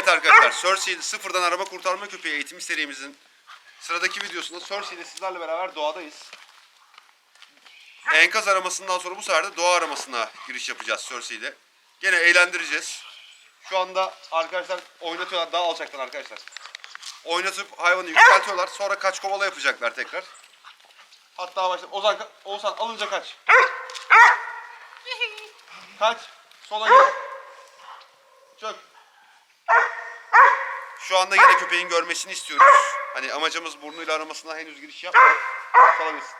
Evet arkadaşlar, Cersei sıfırdan arama kurtarma köpeği eğitimi serimizin sıradaki videosunda Cersei ile sizlerle beraber doğadayız. Enkaz aramasından sonra bu sefer de doğa aramasına giriş yapacağız Cersei ile. Gene eğlendireceğiz. Şu anda arkadaşlar oynatıyorlar daha alçaktan arkadaşlar. Oynatıp hayvanı yükseltiyorlar. Sonra kaç kovala yapacaklar tekrar. Hatta başla. Ozan, Oğuzhan alınca kaç. Kaç. Sola gel. Çök. Şu anda yine köpeğin görmesini istiyoruz. Hani amacımız burnuyla aramasına henüz giriş yapmadık. Salabilsin.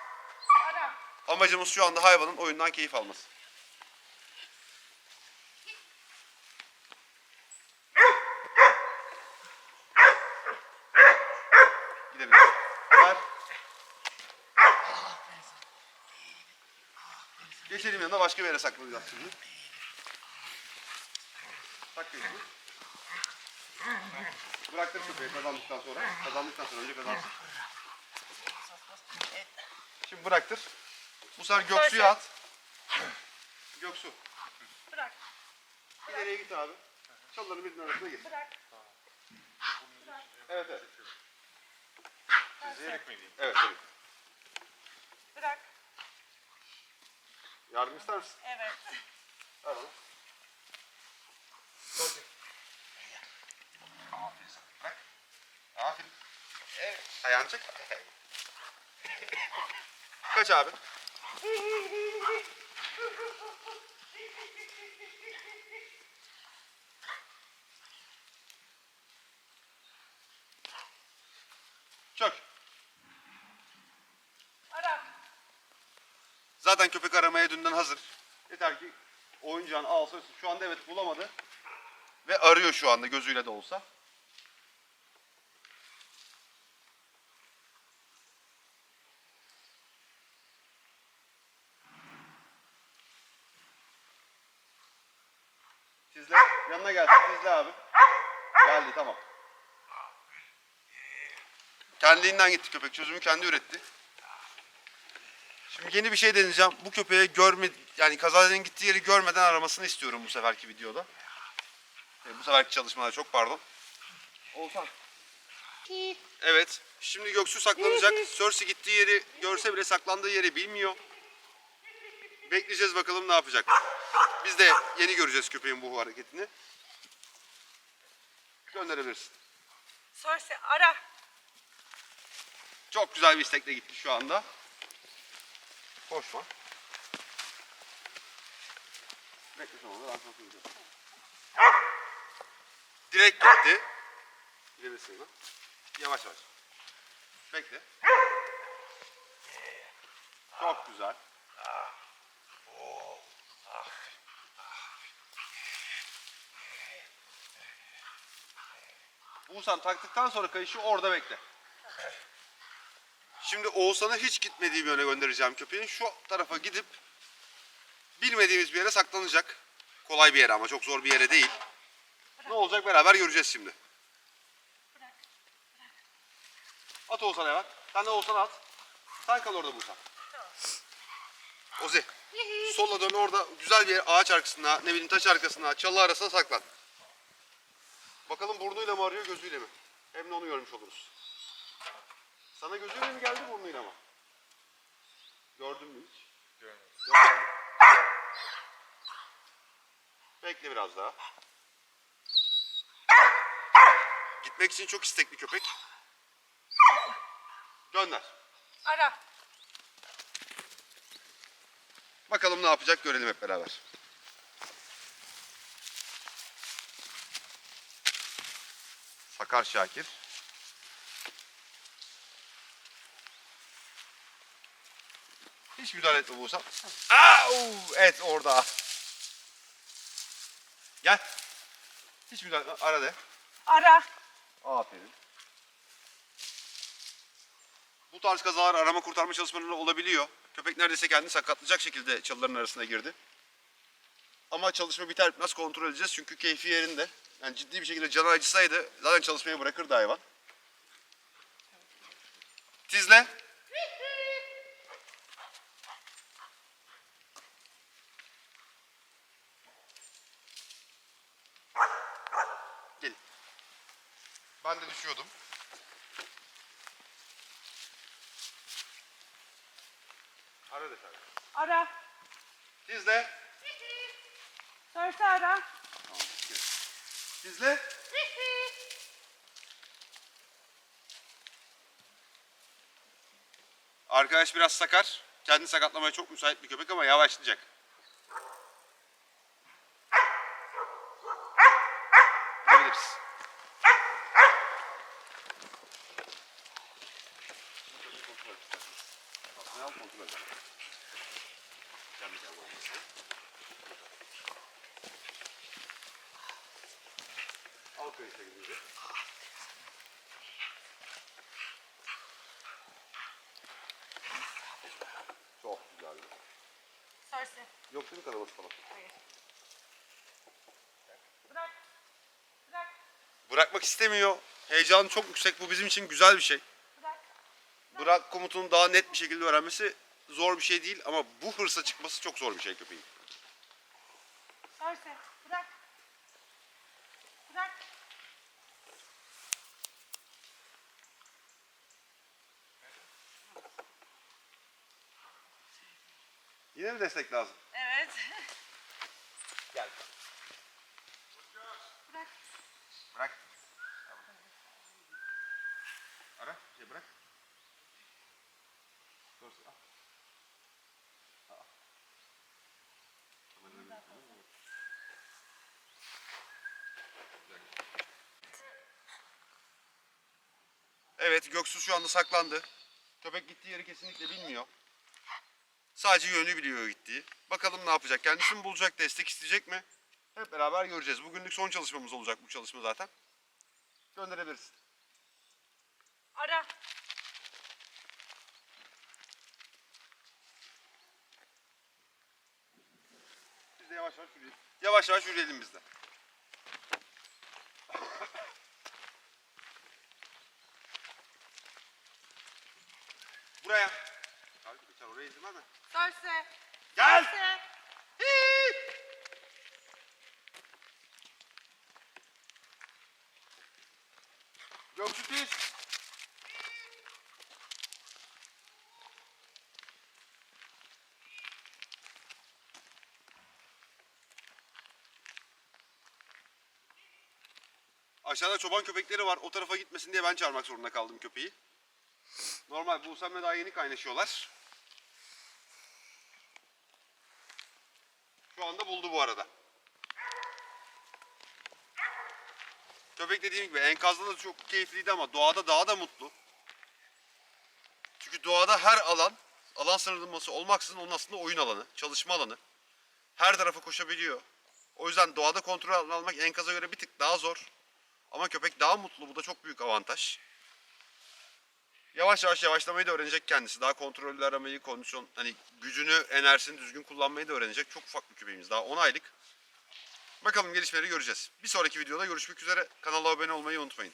Amacımız şu anda hayvanın oyundan keyif alması. Gidebiliriz. Ver. Geçelim yanına başka bir yere saklayacağız şimdi. Tak gözünü. Bıraktır köpeği kazandıktan sonra. Kazandıktan sonra önce kazansın. Şimdi bıraktır. Bu sefer Göksu'ya at. Göksu. Bırak. İleriye git abi. Çalıların birinin arasına gir. Bırak. Evet evet. İzleyerek mi diyeyim? Evet evet. Bırak. Yardım ister misin? Evet. Ver bana. Aferin sana. Bırak. Aferin. Çek. Kaç abi. Çök. Ara. Zaten köpek aramaya dünden hazır. Yeter ki oyuncağını alsa şu anda evet bulamadı. Ve arıyor şu anda gözüyle de olsa. Tizle. Yanına gelsin. Tizle abi. Geldi tamam. Kendiliğinden gitti köpek. Çözümü kendi üretti. Şimdi yeni bir şey deneyeceğim. Bu köpeğe görme yani kazazedenin gittiği yeri görmeden aramasını istiyorum bu seferki videoda. E, bu seferki çalışmada çok pardon. Olsan. Evet. Şimdi Göksu saklanacak. Cersei gittiği yeri görse bile saklandığı yeri bilmiyor. Bekleyeceğiz bakalım ne yapacak. Biz de yeni göreceğiz köpeğin bu hareketini. Gönderebilirsin. Sorsi ara. Çok güzel bir istekle gitti şu anda. Koşma. Bekle sonra ben sana. Direkt gitti. Gidebilirsin lan. Yavaş yavaş. Bekle. Çok güzel. Oğuzhan taktıktan sonra kayışı orada bekle. Şimdi Oğuzhan'ı hiç gitmediği bir yöne göndereceğim köpeğin. Şu tarafa gidip bilmediğimiz bir yere saklanacak. Kolay bir yere ama çok zor bir yere değil. Ne olacak beraber göreceğiz şimdi. At Oğuzhan'a hemen. Sen de Oğuzhan'a at. Sen kal orada Oğuzhan. Ozi. Sola dön orada güzel bir yer, ağaç arkasına, ne bileyim taş arkasına, çalı arasına saklan. Bakalım burnuyla mı arıyor gözüyle mi? Hem de onu görmüş oluruz. Sana gözüyle mi geldi burnuyla mı? Gördün mü hiç? Görmedim. Yok. Bekle biraz daha. Gitmek için çok istekli köpek. Gönder. Ara. Bakalım ne yapacak görelim hep beraber. Sakar Şakir. Hiç müdahale etme Buğsam. Au! Evet orada. Gel. Hiç müdahale etme. Ara de. Ara. Aferin. Bu tarz kazalar arama kurtarma çalışmalarında olabiliyor. Köpek neredeyse kendini sakatlayacak şekilde çalıların arasına girdi. Ama çalışma biter bitmez kontrol edeceğiz çünkü keyfi yerinde. Yani ciddi bir şekilde canı acısaydı zaten çalışmayı bırakırdı hayvan. Tizle. Gelin. Ben de düşüyordum. Ara detay. Ara. Dizle. Sörse ara. Dizle. Arkadaş biraz sakar. Kendini sakatlamaya çok müsait bir köpek ama yavaşlayacak. Gidebiliriz. Al kayışa gidince. Çok güzel. Sörse. Yok değil mi kanaması falan? Hayır. Bırak. Bırak. Bırakmak istemiyor. Heyecanı çok yüksek. Bu bizim için güzel bir şey. Bırak. Bırak komutunu daha net bir şekilde öğrenmesi zor bir şey değil ama bu hırsa çıkması çok zor bir şey köpeğin. Sörse. Bırak. Bırak. Yine mi destek lazım? Evet. Gel. Bırak. Bırak. Ara. Şey bırak. Dur. Al. Evet Göksu şu anda saklandı. Köpek gittiği yeri kesinlikle bilmiyor. Sadece yönü biliyor gittiği. Bakalım ne yapacak? Kendisini mi bulacak? Destek isteyecek mi? Hep beraber göreceğiz. Bugünlük son çalışmamız olacak bu çalışma zaten. Gönderebiliriz. Ara. Biz de yavaş yavaş yürüyelim. Yavaş yavaş yürüyelim biz de. Buraya. Abi geçer oraya izin verme. Sörse. Gel. Sörse. Hii! Göksu tiz. Aşağıda çoban köpekleri var. O tarafa gitmesin diye ben çağırmak zorunda kaldım köpeği. Normal Buğsem'le daha yeni kaynaşıyorlar. Şu anda buldu bu arada. Köpek dediğim gibi enkazda da çok keyifliydi ama doğada daha da mutlu. Çünkü doğada her alan, alan sınırlaması olmaksızın onun aslında oyun alanı, çalışma alanı. Her tarafa koşabiliyor. O yüzden doğada kontrol almak enkaza göre bir tık daha zor. Ama köpek daha mutlu. Bu da çok büyük avantaj. Yavaş yavaş yavaşlamayı da öğrenecek kendisi. Daha kontrollü aramayı, kondisyon, hani gücünü, enerjisini düzgün kullanmayı da öğrenecek. Çok ufak bir köpeğimiz daha 10 aylık. Bakalım gelişmeleri göreceğiz. Bir sonraki videoda görüşmek üzere. Kanala abone olmayı unutmayın.